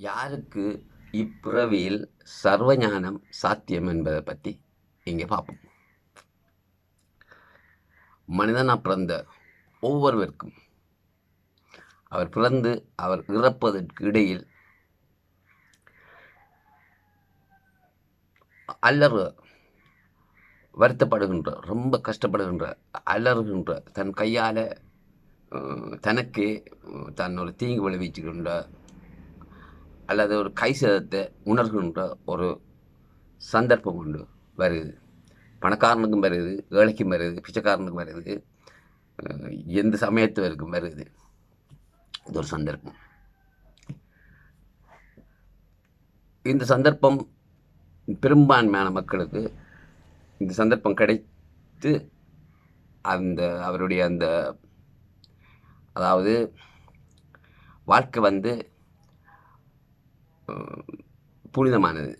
யாருக்கு இப்பிறவியில் சர்வஞானம் சாத்தியம் என்பதை பற்றி இங்கே பார்ப்போம். மனிதனாக பிறந்த ஒவ்வொருவருக்கும் அவர் பிறந்து அவர் இறப்பதற்கு இடையில் அல்லற வருத்தப்படுகின்ற ரொம்ப கஷ்டப்படுகின்ற அலறுகின்ற தன் கையால் தனக்கே தன்னோட தன் ஒரு தீங்கு விளைவிச்சுக்கின்ற அல்லது ஒரு கை சேதத்தை உணர்கின்ற ஒரு சந்தர்ப்பம் உண்டு வருது பணக்காரனுக்கும் வருது ஏழைக்கும் வருது பிச்சைக்காரனுக்கும் வருது எந்த சமயத்துவருக்கும் வருது இது ஒரு சந்தர்ப்பம். இந்த சந்தர்ப்பம் பெரும்பான்மையான மக்களுக்கு இந்த சந்தர்ப்பம் கிடைத்து அந்த அவருடைய அந்த அதாவது வாழ்க்கை வந்து புனிதமானது.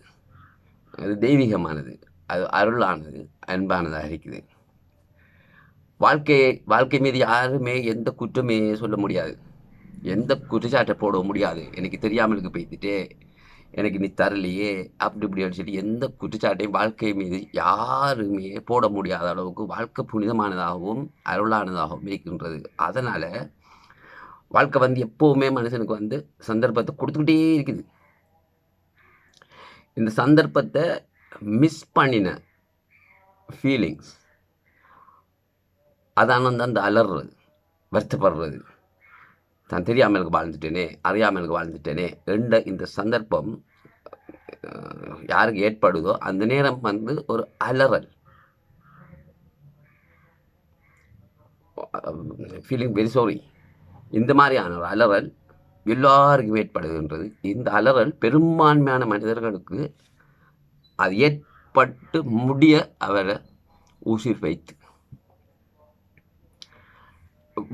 அது தெய்வீகமானது. அது அருளானது அன்பானதாக இருக்குது. வாழ்க்கையை வாழ்க்கை மீது யாருமே எந்த குற்றமே சொல்ல முடியாது. எந்த குற்றச்சாட்டை போட முடியாது. எனக்கு தெரியாமலுக்கு போய்த்துட்டே எனக்கு நீ தரலையே அப்படி இப்படின்னு சொல்லி எந்த குற்றச்சாட்டையும் வாழ்க்கை மீது யாருமே போட முடியாத அளவுக்கு வாழ்க்கை புனிதமானதாகவும் அருளானதாகவும் இருக்கின்றது. அதனால் வாழ்க்கை வந்து எப்போவுமே மனுஷனுக்கு வந்து சந்தர்ப்பத்தை கொடுத்துக்கிட்டே இருக்குது. இந்த சந்தர்ப்பத்தை மிஸ் பண்ணின ஃபீலிங்ஸ் அதான வந்து அந்த அலறுறது வருத்தப்படுறது. தான் தெரியாமலுக்கு வாழ்ந்துட்டேனே அறியாமலுக்கு வாழ்ந்துட்டேனே என்ற இந்த சந்தர்ப்பம் யாருக்கு ஏற்படுதோ அந்த நேரம் வந்து ஒரு அலறல். ஃபீலிங் வெரி சாரி இந்த மாதிரியான ஒரு அலறல் எல்லாருக்கும் ஏற்படுகின்றது இந்த அலறல் பெரும்பான்மையான மனிதர்களுக்கு அது ஏற்பட்டு முடிய அவரை உசிர் வைத்து.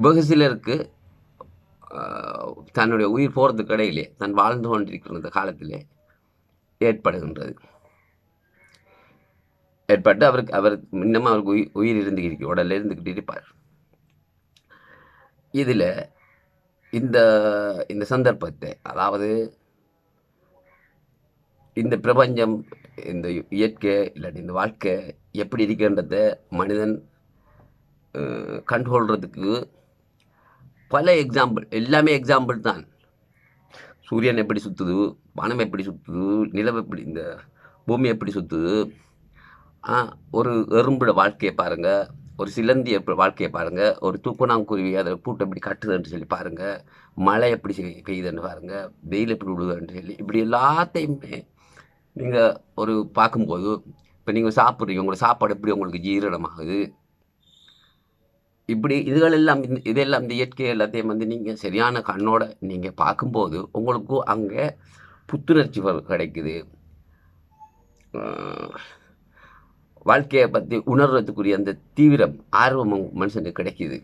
வெகு சிலருக்கு தன்னுடைய உயிர் போகிறதுக்கு இடையிலே தன் வாழ்ந்து கொண்டிருக்கிற இந்த காலத்திலே ஏற்படுகின்றது. ஏற்பட்டு அவருக்கு அவர் இன்னமும் அவருக்கு உயிர் உயிர் இருந்துக்கிட்டு உடலில் உடல்ல இருந்துக்கிட்டு இருப்பார். இதில் இந்த இந்த சந்தர்ப்பத்தை அதாவது இந்த பிரபஞ்சம் இந்த இயற்கை இல்லாட்டி இந்த வாழ்க்கை எப்படி இருக்கின்றத மனிதன் கண்ட்ரோல்றதுக்கு பல எக்ஸாம்பிள் எல்லாமே எக்ஸாம்பிள் தான். சூரியன் எப்படி சுற்றுது வானம் எப்படி சுற்றுது நிலவு எப்படி இந்த பூமி எப்படி சுற்றுது ஆ ஒரு எறும்புட வாழ்க்கையை பாருங்கள் ஒரு சிலந்தி எப்படி வாழ்க்கையை பாருங்கள் ஒரு தூக்குனாங்குருவி அதில் பூட்டை எப்படி கட்டுதுன்னு சொல்லி பாருங்கள் மழை எப்படி பெய்யுதுன்னு பாருங்கள் வெயில் எப்படி விடுதுன்னு சொல்லி இப்படி எல்லாத்தையுமே நீங்கள் ஒரு பார்க்கும்போது இப்போ நீங்கள் சாப்பிட்றீங்க. உங்களோட சாப்பாடு எப்படி உங்களுக்கு ஜீரணமாகுது? இப்படி இதுகள் எல்லாம் இந்த இதெல்லாம் இந்த இயற்கை எல்லாத்தையும் வந்து நீங்கள் சரியான கண்ணோட நீங்கள் பார்க்கும்போது உங்களுக்கு அங்கே புத்துணர்ச்சி கிடைக்குது. வாழ்க்கையை பற்றி உணர்றதுக்குரிய அந்த தீவிரம் ஆர்வமும் மனுஷனுக்கு கிடைக்குது.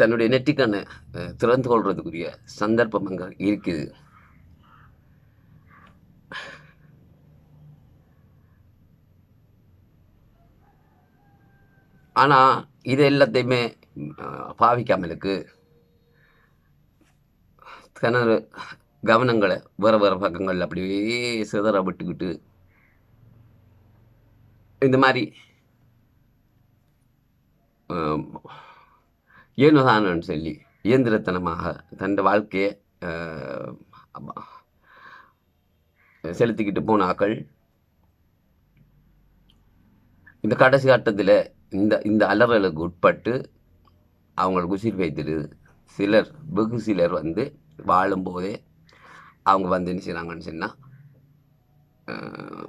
தன்னுடைய நெற்றிக்கண்ணை திறந்து கொள்றதுக்குரிய சந்தர்ப்பம் அங்கே இருக்குது. ஆனால் இது எல்லாத்தையுமே பாவிக்காமலுக்கு தனது கவனங்களை வேறு வேறு பக்கங்கள் அப்படியே சிதற விட்டுக்கிட்டு இந்த மாதிரி ஏனுதானன்னு சொல்லி இயந்திரத்தனமாக தன் வாழ்க்கையை செலுத்திக்கிட்டு போனாக்கள் இந்த கடைசி கட்டத்தில் இந்த இந்த அலறலுக்கு உட்பட்டு அவங்களுக்கு உசிர் வைத்திருது சிலர் வெகு சிலர் வந்து வாழும்போதே அவங்க வந்து என்ன செய்கிறாங்கன்னு சொன்னால்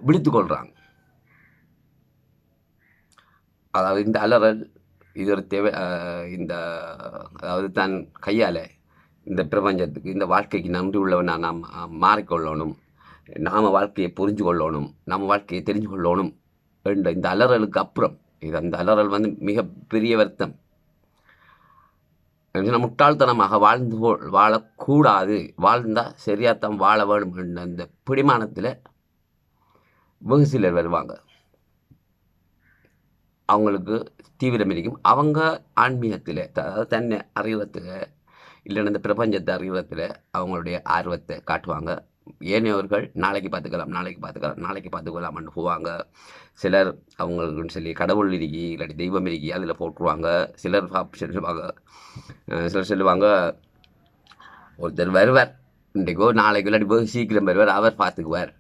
விழித்து கொள்கிறாங்க அதாவது இந்த அலறல் இது ஒரு தேவை இந்த அதாவது தான் கையால் இந்த பிரபஞ்சத்துக்கு இந்த வாழ்க்கைக்கு நன்றி உள்ளவனா நாம் மாறிக்கொள்ளணும். நாம் வாழ்க்கையை புரிஞ்சு கொள்ளணும். நம்ம வாழ்க்கையை தெரிஞ்சு கொள்ளணும் என்ற இந்த அலறலுக்கு அப்புறம். இது அந்த அலறல் வந்து மிகப்பெரிய வருத்தம். முட்டாள்தனமாக வாழ்ந்து வாழக்கூடாது. வாழ்ந்தால் சரியாக தான் வாழ வேணும் என்ற அந்த பிடிமானத்தில் வெகு சிலர் வருவாங்க. அவங்களுக்கு தீவிரம் இருக்கும் அவங்க ஆன்மீகத்தில் அதாவது தன்னை அறிவத்துக்கு இல்லைன்னா இந்த பிரபஞ்சத்தை அறிவத்தில் அவங்களுடைய ஆர்வத்தை காட்டுவாங்க. ஏனையவர்கள் நாளைக்கு பார்த்துக்கலாம் நாளைக்கு பார்த்துக்கலாம் நாளைக்கு பார்த்துக்கலாம்னு போவாங்க. சிலர் அவங்களுக்குன்னு சொல்லி கடவுள் இருக்கி இல்லாட்டி தெய்வம் இருக்கி அதில் போட்டுருவாங்க சிலர் சொல்லுவாங்க சிலர் சொல்லுவாங்க ஒருத்தர் வருவார். இன்றைக்கோ நாளைக்கு இல்லாட்டி போய் சீக்கிரம் வருவார். அவர் பார்த்துக்குவார்.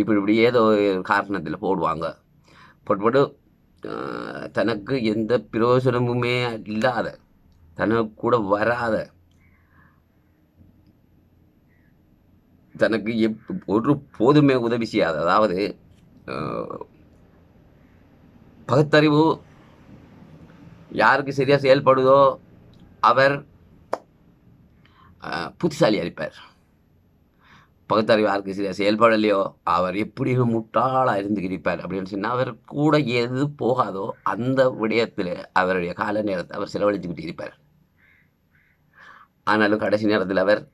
இப்படி இப்படி ஏதோ ஒரு காரணத்தில் போடுவாங்க. போட்டு போட்டு தனக்கு எந்த பிரயோஜனமுமே இல்லாத தனக்கு கூட வராத தனக்கு எப் ஒரு போதுமே உதவி செய்யாத அதாவது பகுத்தறிவு யாருக்கு சரியாக செயல்படுதோ அவர் புத்திசாலி அளிப்பார் இருப்பார் சில செயல்படலையோ அவர் எப்படி முட்டாளாக இருந்து அப்படின்னு சொன்னால் அவர் கூட எது போகாதோ அந்த விடயத்தில் அவருடைய கால நேரத்தை அவர் செலவழித்துக்கிட்டு இருப்பார். ஆனாலும் கடைசி நேரத்தில் அவர்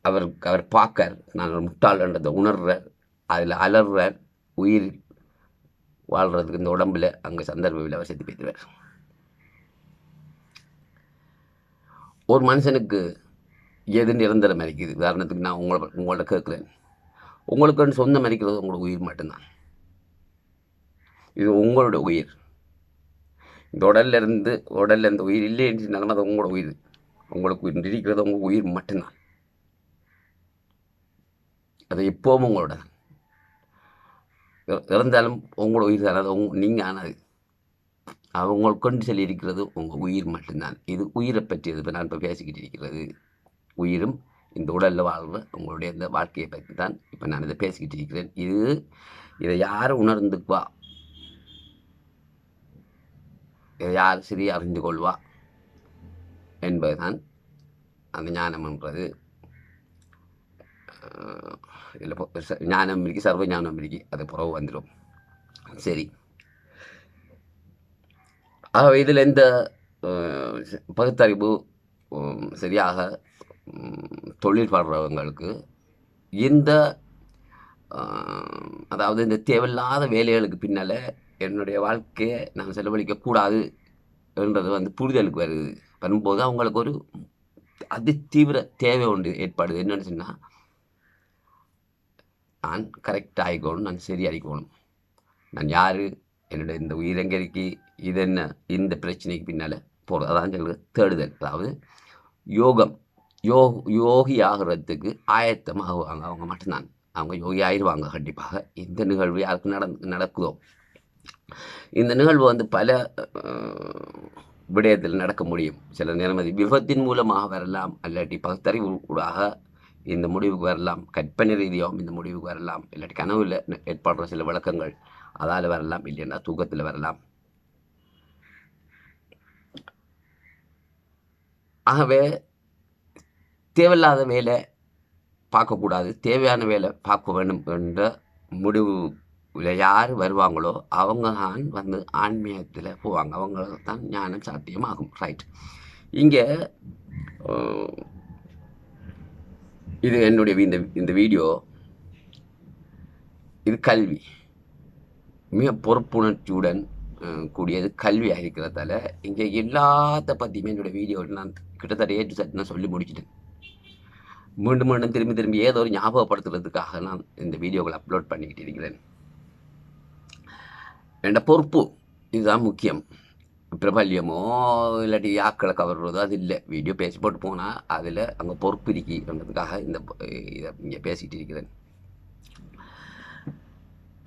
அவர் அவர் பார்க்கார் நான் முட்டாளன்றதை உணர்றார் அதில் அலறார் உயிர் வாழ்கிறதுக்கு இந்த உடம்பில் அங்கே சந்தர்ப்பத்தில் அவர் செத்து போய்த்துவார் ஒரு மனுஷனுக்கு எது நிரந்தரம் மதிக்குது உதாரணத்துக்கு நான் உங்களை உங்கள்ட்ட கேட்குறேன். உங்களுக்குன்னு சொந்தம் மதிக்கிறது உங்களோட உயிர் மட்டும்தான். இது உங்களோட உயிர். இந்த உடல்ல இருந்து உடல்ல இந்த உயிர் இல்லைன்னு சொன்னாங்கன்னா அது உங்களோட உயிர். உங்களுக்கு உயிர் இருக்கிறது உங்கள் உயிர் மட்டும்தான். அது எப்போவும் உங்களோட இறந்தாலும் உங்களோட உயிர் தான். அது நீங்கள் ஆனது. அது உங்களுக்கு கொண்டு சொல்லி இருக்கிறது உங்கள் உயிர் மட்டும்தான். இது உயிரை பற்றியது. இப்போ நான் இப்போ பேசிக்கிட்டு இருக்கிறது. உயிரும் இந்த உடலில் வாழ்கிற உங்களுடைய இந்த வாழ்க்கையை பற்றி தான் இப்போ நான் இதை பேசிக்கிட்டு இருக்கிறேன். இது இதை யார் உணர்ந்துக்குவா? இதை யார் சரி அறிந்து கொள்வா? என்பதுதான் அந்த ஞானம்ன்றது இதில் ஞானம் இருக்கு சர்வ ஞானம் இருக்கு அது புறவு வந்துடும் சரி. ஆகவே இதில் இந்த பகுத்தறிவு சரியாக தொழில் வர்றவங்களுக்கு இந்த அதாவது இந்த தேவையில்லாத வேலைகளுக்கு பின்னால் என்னுடைய வாழ்க்கையை நான் செலவழிக்கக்கூடாது என்றது வந்து புரிதலுக்கு வருது. வரும்போது அவங்களுக்கு ஒரு அதி தீவிர தேவை உண்டு ஏற்பாடு என்னென்னு சொன்னால் நான் கரெக்ட் ஆகிக்கணும் நான் சரி ஆகிக்கணும். நான் யார் என்னுடைய இந்த உயிர் இது என்ன இந்த பிரச்சனைக்கு பின்னால் போகிறது அதான் சொல்லுது தேடுதல். அதாவது யோகம். யோ யோகி ஆகிறதுக்கு ஆயத்தமாகுவாங்க அவங்க மட்டும்தான். அவங்க யோகி ஆயிடுவாங்க கண்டிப்பாக. இந்த நிகழ்வு யாருக்கு நட நடக்குதோ? இந்த நிகழ்வு வந்து பல விடயத்தில் நடக்க முடியும். சில நேரம் அது விபத்தின் மூலமாக வரலாம் அல்லாட்டி பகுத்தறிவு கூடாக இந்த முடிவுக்கு வரலாம். கற்பனை ரீதியாகவும் இந்த முடிவுக்கு வரலாம். இல்லாட்டி கனவுல ஏற்படுற சில விளக்கங்கள் அதால் வரலாம் இல்லைன்னா தூக்கத்தில் வரலாம். ஆகவே தேவையில்லாத வேலை பார்க்கக்கூடாது. தேவையான வேலை பார்க்க வேண்டும் என்ற முடிவுல யார் வருவாங்களோ அவங்க தான் வந்து ஆன்மீகத்தில் போவாங்க. அவங்களுக்கு தான் ஞானம் சாத்தியமாகும். ரைட் இங்கே இது என்னுடைய இந்த இந்த வீடியோ இது கல்வி. மிக பொறுப்புணர்ச்சியுடன் கூடியது கல்வியாக இருக்கிறதால இங்கே எல்லாத்த பற்றியுமே என்னுடைய வீடியோவில் நான் கிட்டத்தட்ட ஏற்று சட்டு நான் சொல்லி முடிச்சிட்டேன். மீண்டும் மீண்டும் திரும்பி திரும்பி ஏதோ ஒரு ஞாபகப்படுத்துறதுக்காக நான் இந்த வீடியோக்களை அப்லோட் பண்ணிக்கிட்டு இருக்கிறேன். என்ற பொறுப்பு இதுதான் முக்கியம். பிரபல்யமோ இல்லாட்டி யாக்களை கவர்றதோ அது இல்லை. வீடியோ பேசி போட்டு போனால் அதில் அங்கே பொறுப்பு இருக்கின்றதுக்காக இந்த இதை இங்கே பேசிக்கிட்டு இருக்கிறேன்.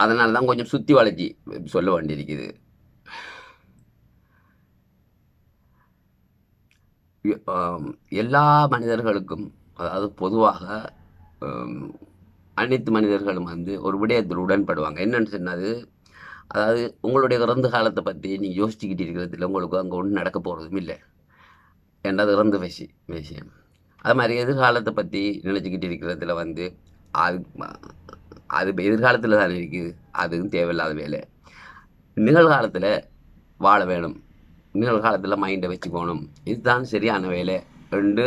அதனால தான் கொஞ்சம் சுற்றி வளைச்சி சொல்ல வேண்டியிருக்குது. எல்லா மனிதர்களுக்கும் அதாவது பொதுவாக அனைத்து மனிதர்களும் வந்து ஒரு விடயத்தில் உடன்படுவாங்க. என்னன்னு சொன்னது அதாவது உங்களுடைய இறந்த காலத்தை பற்றி நீங்கள் யோசிச்சுக்கிட்டு இருக்கிறதுல உங்களுக்கு அங்கே ஒன்றும் நடக்க போகிறதும் இல்லை. என்றது இறந்த விஷி விஷயம். அது மாதிரி எதிர்காலத்தை பற்றி நினச்சிக்கிட்டு இருக்கிறதுல வந்து அது அது எதிர்காலத்தில் தானே இருக்குது. அதுவும் தேவையில்லாத வேலை. நிகழ்காலத்தில் வாழ வேணும். நிகழ்காலத்தில் மைண்டை வச்சுக்கணும். இதுதான் சரியான வேலை. ரெண்டு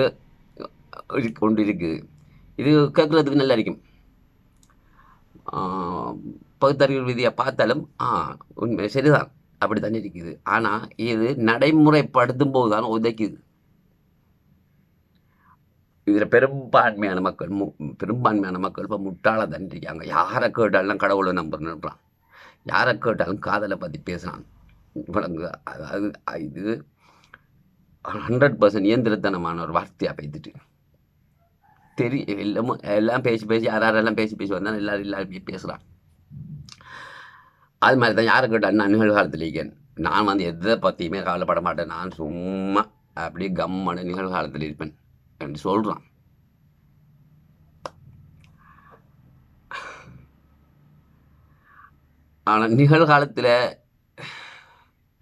கொண்டு இருக்குது இது கேட்குறதுக்கு நல்லா இருக்கும். ஆஹ், பகுத்தறிவு விதியை பார்த்தாலும் ஆ உண்மை சரிதான். அப்படி தானே இருக்குது. ஆனால் இது நடைமுறைப்படுத்தும் போது தான் உதைக்குது. இதில் பெரும்பான்மையான மக்கள் மு பெரும்பான்மையான மக்கள் இப்போ முட்டாள தண்டிருக்காங்க யாரை கேட்டாலும் கடவுளை நம்புறேன்றான் யாரை கேட்டாலும் காதலை பற்றி பேசுகிறான் வழங்கு அதாவது இது ஹண்ட்ரட் பர்சன்ட் இயந்திரத்தனமான ஒரு வார்த்தையாக பேத்துட்டு தெரியும் எல்லாமும் எல்லாம் பேசி பேசி யார் யாரெல்லாம் பேசி பேசி வந்தால் எல்லாரும் எல்லாருமே பேசுகிறான் அது மாதிரி தான் யாரை கேட்டால் நான் நிகழ்காலத்தில் இருக்கேன் நான் வந்து எதை பற்றியுமே கவலைப்பட மாட்டேன் நான் சும்மா அப்படியே கம்மனு நிகழ்காலத்தில் இருப்பேன் என்று சொல்கிறான் ஆனால் நிகழ்காலத்தில்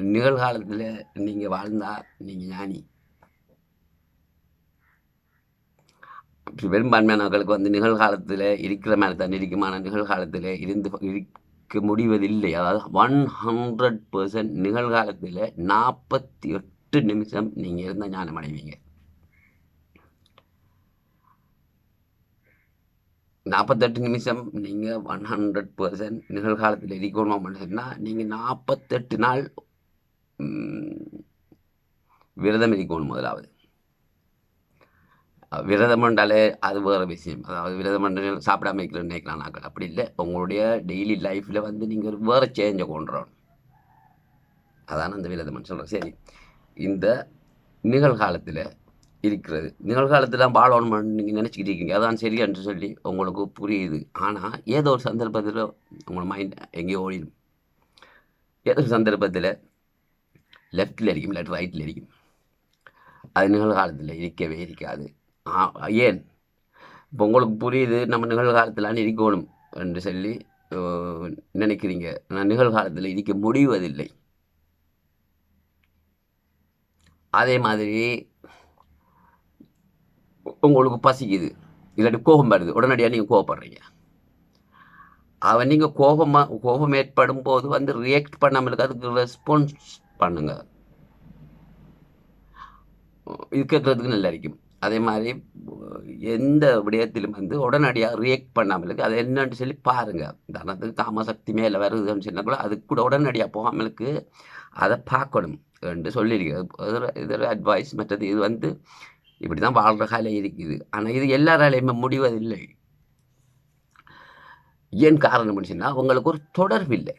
நிகழ்காலத்தில் நீங்கள் வாழ்ந்தால் நீங்கள் ஞானி பெரும்பான்மையானவர்களுக்கு வந்து நிகழ்காலத்தில் இருக்கிற மாதிரி தான் இருக்குமான நிகழ்காலத்தில் இருந்து இருக்க முடிவதில்லை. அதாவது ஒன் ஹண்ட்ரட் பர்சன்ட் நிகழ்காலத்தில் நாற்பத்தி எட்டு நிமிஷம் நீங்கள் இருந்தால் ஞானம் அடைவீங்க. நாற்பத்தெட்டு நிமிஷம் நீங்கள் ஒன் ஹண்ட்ரட் பர்சன்ட் நிகழ்காலத்தில் இருக்கணும் சொன்னால் நீங்கள் நாற்பத்தெட்டு நாள் விரதம் இருக்கணும் முதலாவது. விரதம் என்றாலே அது வேறு விஷயம். அதாவது விரதம் என்று சாப்பிடாம இருக்கிறேன்னு நினைக்கலாம் நாங்கள். அப்படி இல்லை. உங்களுடைய டெய்லி லைஃப்பில் வந்து நீங்கள் ஒரு வேறு சேஞ்சை கொண்டுறோம் அதான் அந்த விரதம்னு சொல்கிறேன் சரி. இந்த நிகழ்காலத்தில் இருக்கிறது. நிகழ்காலத்தில் தான் வாழணும்னு நீங்கள் நினச்சிக்கிட்டு இருக்கீங்க. அதான் என்று சொல்லி உங்களுக்கு புரியுது. ஆனால் ஏதோ ஒரு சந்தர்ப்பத்தில் உங்களோட மைண்ட் எங்கேயோ ஓடிடும். ஏதோ ஒரு சந்தர்ப்பத்தில் லெஃப்டில் இருக்கும் இல்லாட்டி ரைட்டில் இருக்கும் அது நிகழ்காலத்தில் இருக்கவே இருக்காது. ஏன்? இப்போ உங்களுக்கு புரியுது நம்ம நிகழ்காலத்திலான்னு இருக்கணும் என்று சொல்லி நினைக்கிறீங்க. நான் நிகழ்காலத்தில் இருக்க முடிவதில்லை. அதே மாதிரி உங்களுக்கு பசிக்குது இல்லாட்டி கோபம் வருது உடனடியாக நீங்கள் கோபப்படுறீங்க அவன் நீங்கள் கோபமாக கோபம் ஏற்படும் போது வந்து ரியாக்ட் பண்ணாமல் அதுக்கு ரெஸ்பான்ஸ் பண்ணுங்க. இது கேட்குறதுக்கு நல்லா இருக்கும். அதே மாதிரி எந்த விடயத்திலும் வந்து உடனடியாக ரியாக்ட் பண்ணாமலுக்கு அது என்னன்னு சொல்லி பாருங்கள் தனத்துக்கு காமசக்தி மேலே வருதுன்னு சொன்னால் கூட அதுக்கு கூட உடனடியாக போகாமலுக்கு அதை பார்க்கணும் என்று சொல்லியிருக்கேன் இது ஒரு அட்வைஸ் மற்றது இது வந்து இப்படி தான் வாழ்கிற காலை இருக்குது. ஆனால் இது எல்லாராலையுமே முடிவதில்லை. ஏன் காரணம் சொன்னால் அவங்களுக்கு ஒரு தொடர்பு இல்லை.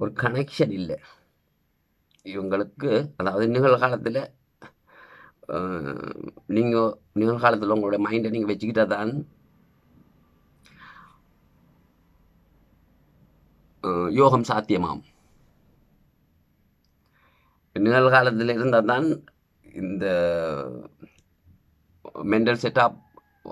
ஒரு கனெக்ஷன் இல்லை. இவங்களுக்கு அதாவது நிகழ்காலத்தில் நீங்கள் நிகழ்காலத்தில் உங்களோட மைண்டை நீங்கள் வச்சுக்கிட்டா தான் யோகம் சாத்தியமாம். நிகழ்காலத்தில் இருந்தால் தான் இந்த மென்டல் செட்டப்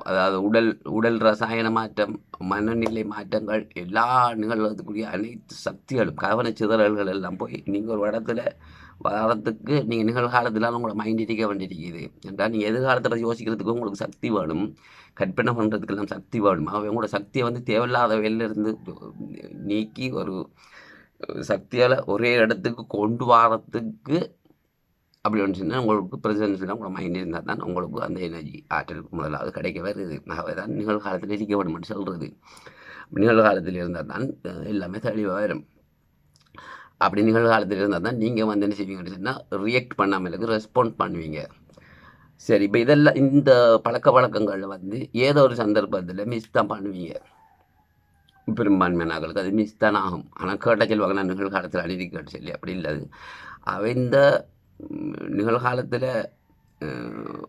அதாவது உடல் உடல் ரசாயன மாற்றம் மனநிலை மாற்றங்கள் எல்லா நிகழ்வதற்குரிய அனைத்து சக்திகளும் கவனச்சிதறல்கள் எல்லாம் போய் நீங்கள் ஒரு இடத்துல வரத்துக்கு நீங்கள் நிகழ்காலத்தில் உங்களோட மைண்ட் இருக்க வேண்டியிருக்குது என்றால் நீங்கள் எதிர்காலத்தை பற்றி யோசிக்கிறதுக்கு உங்களுக்கு சக்தி வேணும். கற்பனை பண்ணுறதுக்கெல்லாம் சக்தி வேணும். அவன் உங்களோட சக்தியை வந்து தேவையில்லாத வெளிலிருந்து நீக்கி ஒரு சக்தியால் ஒரே இடத்துக்கு கொண்டு வரத்துக்கு அப்படி ஒன்று சொன்னால் உங்களுக்கு ப்ரெசன்ஸில் உங்களோட மைண்ட் இருந்தால் தான் உங்களுக்கு அந்த எனர்ஜி ஆற்றல் முதலாவது கிடைக்க வருது. ஆகவே தான் நிகழ்காலத்தில் இருக்க வேணும்னு சொல்கிறது நிகழ்காலத்தில் இருந்தால் தான் எல்லாமே தெளிவாக வரும். அப்படி நிகழ்காலத்தில் இருந்தால் தான் நீங்கள் வந்து என்ன செய்வீங்கன்னு சொன்னால் ரியாக்ட் பண்ணாமலுக்கு ரெஸ்பாண்ட் பண்ணுவீங்க. சரி இப்போ இதெல்லாம் இந்த பழக்க வழக்கங்களில் வந்து ஏதோ ஒரு சந்தர்ப்பத்தில் மிஸ் தான் பண்ணுவீங்க. பெரும்பான்மையானவர்களுக்கு அது மிஸ் தான் ஆகும். ஆனால் கேட்ட செல்வாங்க நான் நிகழ்காலத்தில் அழுதி கேட்டு சொல்லி அப்படி இல்லை. அவ இந்த நிகழ்காலத்தில்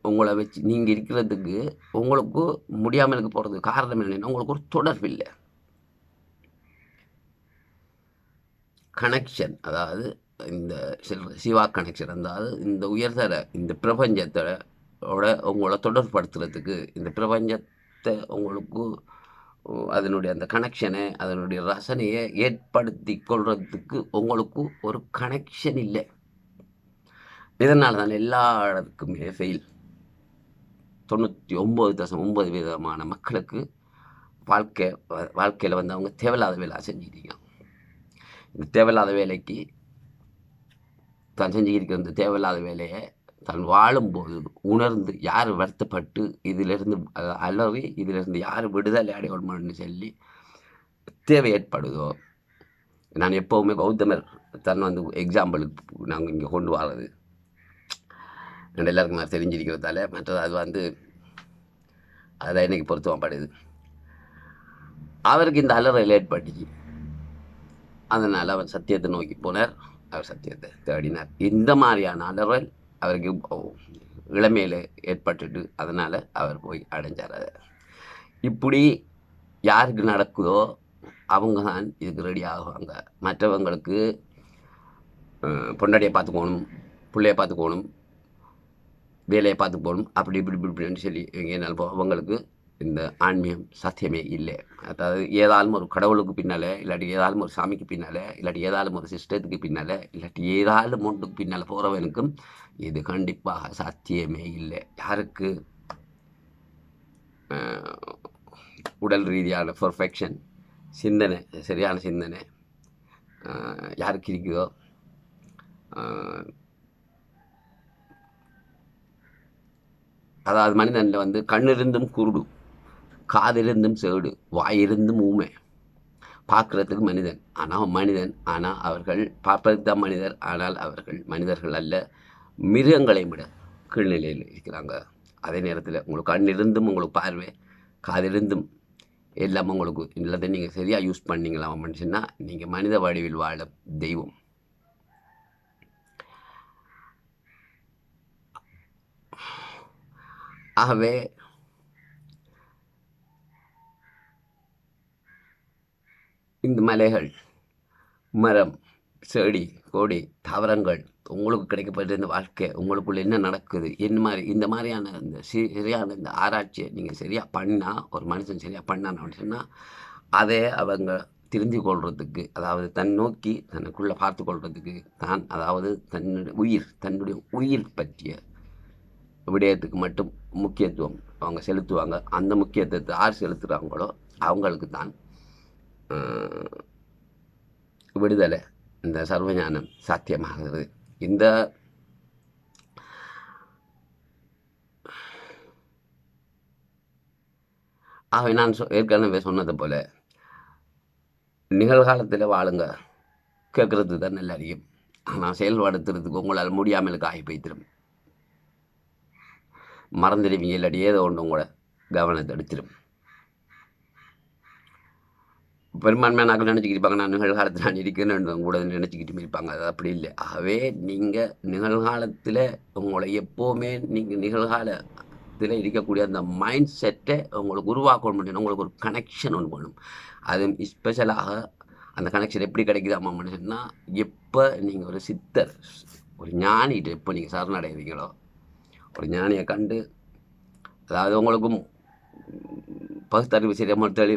உங்களை வச்சு நீங்கள் இருக்கிறதுக்கு உங்களுக்கு முடியாமல் இருக்க போகிறதுக்கு காரணம் என்னென்னா உங்களுக்கு ஒரு தொடர்பு இல்லை கனெக்ஷன் அதாவது இந்த சிவா கனெக்ஷன் அதாவது இந்த உயர்தர இந்த பிரபஞ்சத்தோட உங்களை தொடர்படுத்துறதுக்கு இந்த பிரபஞ்சத்தை உங்களுக்கு அதனுடைய அந்த கனெக்ஷனை அதனுடைய ரசனையை ஏற்படுத்தி கொள்றதுக்கு உங்களுக்கு ஒரு கனெக்ஷன் இல்லை. இதனால் தான் எல்லா இடத்துக்குமே ஃபெயில் தொண்ணூற்றி ஒம்பது தசம் ஒம்பது விதமான மக்களுக்கு வாழ்க்கை வாழ்க்கையில் வந்து அவங்க தேவையில்லாத வேலை செஞ்சுக்கிட்டீங்க தேவையில்லாத வேலைக்கு தான் செஞ்சுக்கிட்டு இந்த தேவையில்லாத வேலையை தான் வாழும்போது உணர்ந்து யார் வருத்தப்பட்டு இதிலிருந்து அலறி இதிலிருந்து யார் விடுதலை அடையணும்னு சொல்லி தேவை ஏற்படுதோ? நான் எப்போவுமே கௌதமர் தன் வந்து எக்ஸாம்பிளுக்கு நாங்கள் இங்கே கொண்டு வர்றது. ரெண்டு எல்லாருக்கும் தெரிஞ்சிருக்கிறதால மற்றது அது வந்து அதான் பொருத்தமாக படுது அவருக்கு இந்த அலறல் ஏற்பட்டுச்சு. அதனால் அவர் சத்தியத்தை நோக்கி போனார். அவர் சத்தியத்தை தேடினார். இந்த மாதிரியான அலறல் அவருக்கு இளமையில் ஏற்பட்டுட்டு அதனால் அவர் போய் அடைஞ்சார் இப்படி யாருக்கு நடக்குதோ அவங்க தான் இதுக்கு ரெடி ஆகுவாங்க. மற்றவங்களுக்கு பொண்டாடியை பார்த்துக்கோணும் பிள்ளைய பார்த்துக்கோணும் வேலையை பார்த்து போகணும் அப்படி இப்படி இப்படி இப்படின்னு சொல்லி எங்கே நினைப்போம் அவங்களுக்கு இந்த ஆன்மீகம் சத்தியமே இல்லை. அதாவது ஏதாலும் ஒரு கடவுளுக்கு பின்னால் இல்லாட்டி ஏதாலும் ஒரு சாமிக்கு பின்னால் இல்லாட்டி ஏதாலும் ஒரு சிஸ்டத்துக்கு பின்னால் இல்லாட்டி ஏதாலும் ஒன்றுக்கு பின்னால் போகிறவனுக்கும் இது கண்டிப்பாக சாத்தியமே இல்லை. யாருக்கு? உடல் ரீதியான பர்ஃபெக்ஷன் சிந்தனை சரியான சிந்தனை யாருக்கு இருக்குதோ? அதாவது மனிதனில் வந்து கண்ணிருந்தும் குருடு காதிருந்தும் சேடு வாயிருந்தும் ஊமை. பார்க்குறதுக்கு மனிதன். ஆனால் மனிதன். ஆனால் அவர்கள் பார்ப்பதற்கு தான் மனிதர். ஆனால் அவர்கள் மனிதர்கள் அல்ல. மிருகங்களை விட கீழ்நிலையில் இருக்கிறாங்க. அதே நேரத்தில் உங்களுக்கு கண்ணிருந்தும் உங்களுக்கு பார்வை காதிருந்தும் எல்லாம் உங்களுக்கு இல்லாத நீங்கள் சரியாக யூஸ் பண்ணீங்களா மனுஷன்னா நீங்கள் மனித வடிவில் வாழும் தெய்வம். ஆகவே இந்த மலைகள் மரம் செடி கொடி தாவரங்கள் உங்களுக்கு கிடைக்கப்பட்ட இந்த வாழ்க்கை உங்களுக்குள்ளே என்ன நடக்குது என்ன மாதிரி இந்த மாதிரியான இந்த சரியான இந்த ஆராய்ச்சியை நீங்கள் சரியாக பண்ணால் ஒரு மனுஷன் சரியாக பண்ணான்னு அப்படின்னு சொன்னால் அதை அவங்க திருந்தி கொள்றதுக்கு அதாவது தன் நோக்கி தனக்குள்ளே பார்த்து கொள்றதுக்கு தான் அதாவது தன்னுடைய உயிர் தன்னுடைய உயிர் பற்றிய விடயத்துக்கு மட்டும் முக்கியத்துவம் அவங்க செலுத்துவாங்க. அந்த முக்கியத்துவத்தை யார் செலுத்துகிறாங்களோ அவங்களுக்கு தான் விடுதலை இந்த சர்வஞானம் சாத்தியமாகிறது இந்த ஆகவே நான் சொ ஏற்கனவே சொன்னது போல் நிகழ்காலத்தில் வாழுங்க கேட்குறது தான் நல்லா அறியும் ஆனால் செயல்படுத்துறதுக்கு உங்களால் முடியாமலுக்கு ஆகி போய்த்திரும் மறந்துடுவீங்க இல்லாட்டி ஏதோ ஒன்று உங்களோட கவனத்தை எடுத்துடும் பெரும்பான்மையான நாங்கள் நினச்சிக்கிட்டு இருப்பாங்க நான் நிகழ்காலத்தில் நான் இருக்கிறேன்னு கூட நினச்சிக்கிட்டு இருப்பாங்க. அது அப்படி இல்லை. ஆகவே நீங்கள் நிகழ்காலத்தில் உங்களை எப்போவுமே நீங்கள் நிகழ்காலத்தில் இருக்கக்கூடிய அந்த மைண்ட் செட்டை உங்களுக்கு உருவாக்கணும் முடியும் உங்களுக்கு ஒரு கனெக்ஷன் ஒன்று வேணும். அது ஸ்பெஷலாக அந்த கனெக்ஷன் எப்படி கிடைக்குதாமா மனுஷன்னா எப்போ நீங்கள் ஒரு சித்தர் ஒரு ஞானிகிட்ட எப்போ நீங்கள் சரணடைவீங்களோ ஒரு ஞானியை கண்டு அதாவது உங்களுக்கும் பகுத்தறிவு சரியாக தெளி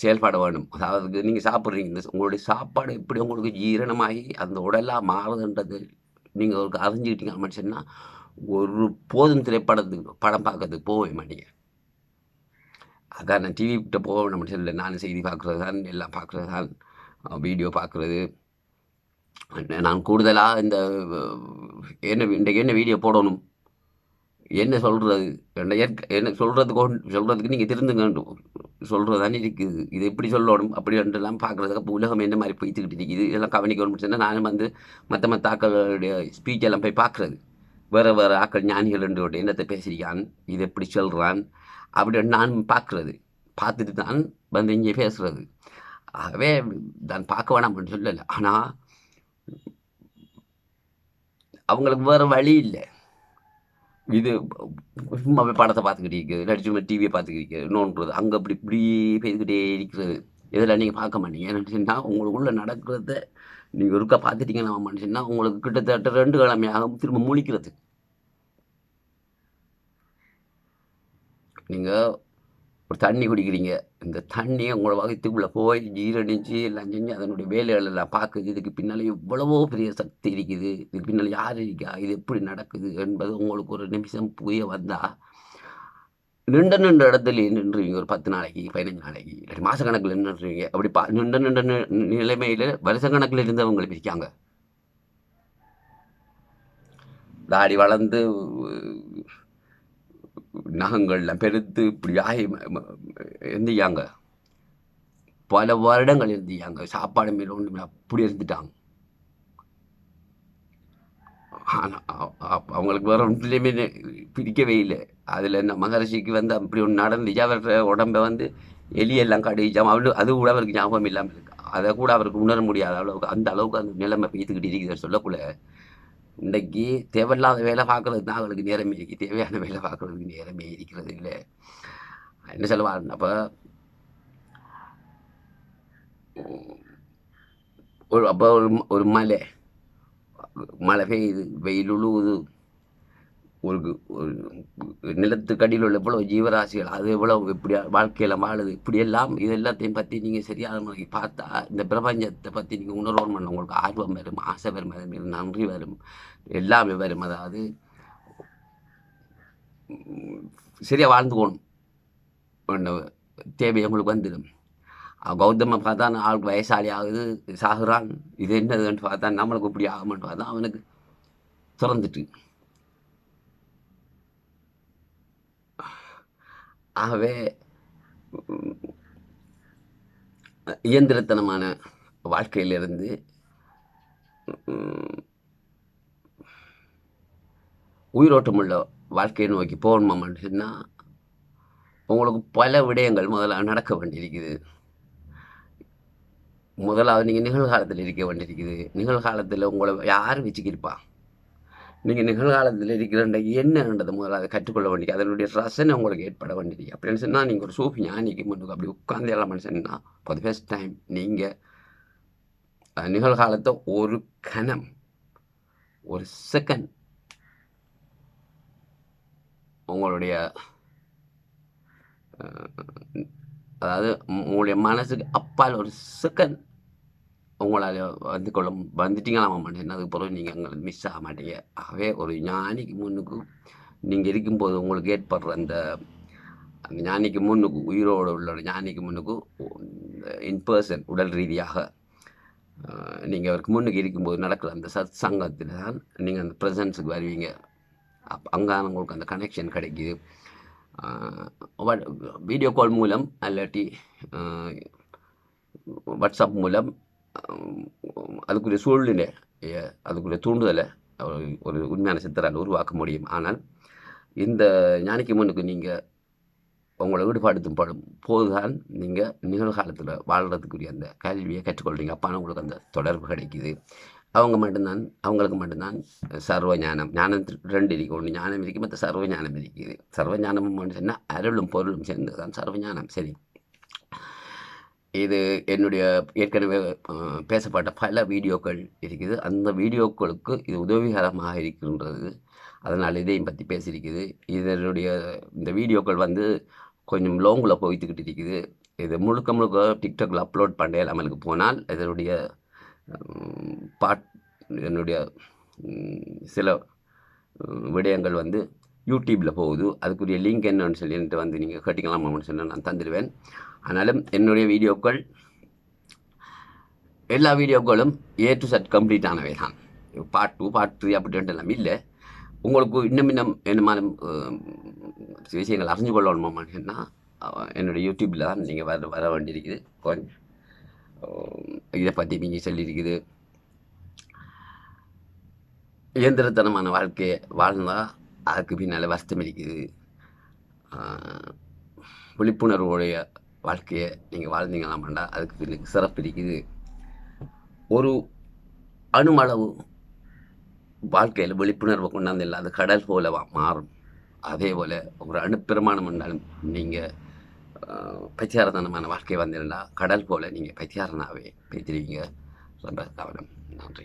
செயல்பட வேணும். அதாவது நீங்கள் சாப்பிட்றீங்க. இந்த உங்களுடைய சாப்பாடு எப்படி உங்களுக்கு ஜீரணமாகி அந்த உடலாக மாறுதுன்றது நீங்கள் ஒரு அறிஞ்சுக்கிட்டீங்க. மனுஷன்னா ஒரு போதும் திரைப்படத்துக்கு படம் பார்க்கறதுக்கு போகவே மாட்டீங்க. அதான் நான் டிவி கிட்ட போக மனுஷன் இல்லை நான் செய்தி பார்க்குறது தான் எல்லாம் பார்க்குறது தான் வீடியோ பார்க்குறது. நான் கூடுதலாக இந்த என்ன இன்றைக்கு என்ன வீடியோ போடணும்? என்ன சொல்கிறது என்ன என்ன சொல்கிறதுக்கு சொல்கிறதுக்கு நீங்கள் திருந்துங்க சொல்கிறது தானே இருக்குது. இது எப்படி சொல்லணும்? அப்படின்றலாம் பார்க்குறதுக்கு அப்போ உலகம் என்ன மாதிரி போய்த்துக்கிட்டு இருக்குது? இதெல்லாம் கவனிக்கணும்னு சொன்னால் நானும் வந்து மற்ற மற்ற ஆக்களுடைய ஸ்பீச் எல்லாம் போய் பார்க்குறது. வேறு வேறு ஆக்கள் ஞானிகள் என்றோட என்னத்தை பேசியிருக்கான். இது எப்படி சொல்கிறான் அப்படின்னு நான் பார்க்குறது. பார்த்துட்டு தான் வந்து இங்கே பேசுகிறது ஆகவே நான் பார்க்க வேணாம் அப்படின்னு சொல்லலை. ஆனால் அவங்களுக்கு வேறு வழி இல்லை. இது சும்மா படத்தை பார்த்துக்கிட்டு இருக்குது. இல்லாட்டி சும்மா டிவியை பார்த்துக்கிட்டு இன்னொன்றது அங்கே அப்படி இப்படி பேசிக்கிட்டே இருக்கிறது. இதெல்லாம் நீங்கள் பார்க்க மாட்டீங்க. ஏன்னு உங்களுக்குள்ளே நடக்கிறத நீங்கள் ஒருக்கா பார்த்துட்டீங்கன்னா மனுஷன்னா உங்களுக்கு கிட்டத்தட்ட ரெண்டு கிழமையாக திரும்ப முழிக்கிறது. நீங்கள் ஒரு தண்ணி குடிக்கிறீங்க. இந்த தண்ணியை உங்களோட வகத்துக்குள்ளே போய் ஜீரணிச்சு எல்லாம் செஞ்சு அதனுடைய வேலைகள் எல்லாம் பார்க்குது இதுக்கு பின்னால் எவ்வளவோ பெரிய சக்தி இருக்குது. இதுக்கு பின்னால் யார் இருக்கா? இது எப்படி நடக்குது என்பது உங்களுக்கு ஒரு நிமிஷம் புரிய வந்தால் நின்ற நின்ற இடத்துல நின்றுவீங்க. ஒரு பத்து நாளைக்கு பதினஞ்சு நாளைக்கு இல்லாட்டி மாதக்கணக்கில் நின்றுவீங்க. அப்படி பா நின்ற நின்ற நி- நிலைமையில் வருஷக்கணக்கில் இருந்தவங்களுக்கு இருக்காங்க. தாடி வளர்ந்து நகங்கள்லாம் பெருத்து இப்படி ஆகி இருந்தியாங்க பல வருடங்கள் இருந்தியாங்க சாப்பாடு மேலே ஒன்று அப்படி இருந்துட்டாங்க. ஆனால் அவங்களுக்கு வேற ஒன்றுலையுமே பிடிக்கவே இல்லை. அதில் என்ன மகரிஷிக்கு வந்து அப்படி ஒன்று நடந்துச்சு அவர் உடம்ப வந்து எலியெல்லாம் கடிச்சாம். அவ்வளோ அது கூட அவருக்கு ஞாபகம் இல்லாமல் இருக்கு. அதை கூட அவருக்கு உணர முடியாத அளவுக்கு அந்த அளவுக்கு அந்த நிலைமை பெய்துக்கிட்டு இருக்குது சொல்லக்குள்ள. இன்றைக்கி தேவையில்லாத வேலை பார்க்கறது தான் அவளுக்கு நேரமே இருக்கு. தேவையான வேலை பார்க்கறதுக்கு நேரமே இருக்கிறது இல்லை. என்ன சொல்லுவாங்க அப்போ ஒரு அப்போ ஒரு ஒரு மலை மழை பெய்யுது வெயில் உழுவுது. ஒரு ஒரு நிலத்துக்கடியில் உள்ள எவ்வளோ ஜீவராசிகள் அது எவ்வளோ இப்படி வாழ்க்கையில் வாழுது இப்படியெல்லாம் இது எல்லாத்தையும் பற்றி நீங்கள் சரியான முறைக்கு பார்த்தா இந்த பிரபஞ்சத்தை பற்றி நீங்கள் உணர்வு பண்ண உங்களுக்கு ஆர்வம் வரும் ஆசை வரும் அது நன்றி வரும். எல்லாமே வரும். அதாவது சரியாக சரியா வாழ்ந்துக்கணும் தேவை உங்களுக்கு வந்துடும். கௌதம பார்த்தா ஆள் வயசாளி ஆகுது சாகுறான். இது என்னதுன்னு பார்த்தா நம்மளுக்கு இப்படி ஆகுமென்னு பார்த்தா அவனுக்கு திறந்துட்டு. ஆகவே இயந்திரத்தனமான வாழ்க்கையிலிருந்து உயிரோட்டமுள்ள வாழ்க்கையை நோக்கி போகணுமா சொன்னால் உங்களுக்கு பல விடயங்கள் முதலாக நடக்க வேண்டியிருக்குது. முதலாவது நீங்கள் நிகழ்காலத்தில் இருக்க வேண்டியிருக்குது. நிகழ்காலத்தில் உங்களை யார் வச்சுக்கிருப்பான் நீங்கள் நிகழ்காலத்தில் இருக்கிற என்னன்றது முதல்ல அதை கற்றுக்கொள்ள வேண்டியது. அதனுடைய ரசனை உங்களுக்கு ஏற்பட வேண்டியது. அப்படின்னு சொன்னால் நீங்கள் ஒரு சூஃபி ஞானிக்கு முன்னுக்கு அப்படி உட்கார்ந்து எல்லாம் மனுஷன்னா ஃபார் த ஃபஸ்ட் டைம் நீங்கள் நிகழ்காலத்தை ஒரு கணம் ஒரு செகண்ட் உங்களுடைய அதாவது உங்களுடைய மனசுக்கு அப்பால் ஒரு செகண்ட் உங்களால் வந்து கொள்ள வந்துட்டீங்களா மாட்டேன் அதுக்கு பிறகு நீங்கள் அங்கே மிஸ் ஆக மாட்டீங்க. ஆகவே ஒரு ஞானிக்கு முன்னுக்கு நீங்கள் இருக்கும்போது உங்களுக்கு ஏற்படுற அந்த அந்த ஞானிக்கு முன்னுக்கு உயிரோடு உள்ள ஒரு ஞானிக்கு முன்னுக்கு இன் பர்சன் உடல் ரீதியாக நீங்கள் அவருக்கு முன்னுக்கு இருக்கும்போது நடக்கிற அந்த சத் சங்கத்தில் தான் நீங்கள் அந்த ப்ரெசன்ஸுக்கு வருவீங்க. அப் அங்கே உங்களுக்கு அந்த கனெக்ஷன் கிடைக்குது. வீடியோ கால் மூலம் அல்லாட்டி வாட்ஸ்அப் மூலம் அதுக்குரிய சூழ்நிலை அதுக்குரிய தூண்டுதலை ஒரு- உண்மையான சித்தரால் உருவாக்க முடியும். ஆனால் இந்த ஞானிக்கு முன்னுக்கு நீங்கள் உங்களை ஈடுபாடுத்தும் படும் போதுதான் நீங்கள் நிகழ்காலத்தில் வாழ்கிறதுக்குரிய அந்த கல்வியை கற்றுக்கொள்றீங்க. அப்போ உங்களுக்கு அந்த தொடர்பு கிடைக்குது. அவங்க மட்டும்தான் அவங்களுக்கு மட்டும்தான் சர்வ ஞானம். ஞானத்திற்கு ரெண்டு இருக்கு. ஒன்று ஞானம் இருக்குது மற்ற சர்வ ஞானம் இருக்குது சர்வ ஞானம் சொன்னால் அருளும் பொருளும் சேர்ந்து தான் சர்வ ஞானம். சரி. இது என்னுடைய ஏற்கனவே பேசப்பட்ட பல வீடியோக்கள் இருக்குது. அந்த வீடியோக்களுக்கு இது உதவிகரமாக இருக்கின்றது. அதனால் இதையும் பற்றி பேசியிருக்குது. இதனுடைய இந்த வீடியோக்கள் வந்து கொஞ்சம் லோங்கில் போய்த்துக்கிட்டு இருக்குது. இது முழுக்க முழுக்க டிக்டாக்ல அப்லோட் பண்ண இல்லாமலுக்கு போனால் இதனுடைய பாட் என்னுடைய சில விடயங்கள் வந்து யூடியூப்பில் போகுது. அதுக்குரிய லிங்க் என்னன்னு சொல்லிட்டு வந்து நீங்கள் கேட்டிக்கலாமான்னு சொன்னால் நான் தந்துடுவேன் ஆனாலும் என்னுடைய வீடியோக்கள் எல்லா வீடியோக்களும் ஏ டு செட் கம்ப்ளீட் ஆனவை தான் பார்ட் டூ பார்ட் த்ரீ அப்படின்ட்டு எல்லாம் இல்லை. உங்களுக்கு இன்னும் இன்னும் என்னமான உம், விஷயங்கள் அறிஞ்சு கொள்ளணுமா சொன்னால் என்னுடைய யூடியூப்பில் தான் நீங்கள் வர வர வேண்டியிருக்குது. கொஞ்சம் இதை பற்றி நீங்கள் சொல்லியிருக்குது. இயந்திரத்தனமான வாழ்க்கையை வாழ்ந்தால் அதுக்கு பின்னால் வருத்தம் இருக்குது விழிப்புணர்வுடைய வாழ்க்கையை நீங்கள் வாழ்ந்தீங்களாமாண்டா அதுக்கு பின்னுக்கு சிறப்பு இருக்குது. ஒரு அணுமளவு வாழ்க்கையில் விழிப்புணர்வை கொண்டாந்து அது கடல் போல வா- மாறும். அதே போல் ஒரு அணுப்பிரமாணம் இருந்தாலும் நீங்கள் பைத்தியாரத்தனமான வாழ்க்கை வந்திருந்தா கடல் போல் நீங்கள் பைத்தியாரனாவே பேசுகிறீங்க ரொம்ப கவனம். நன்றி.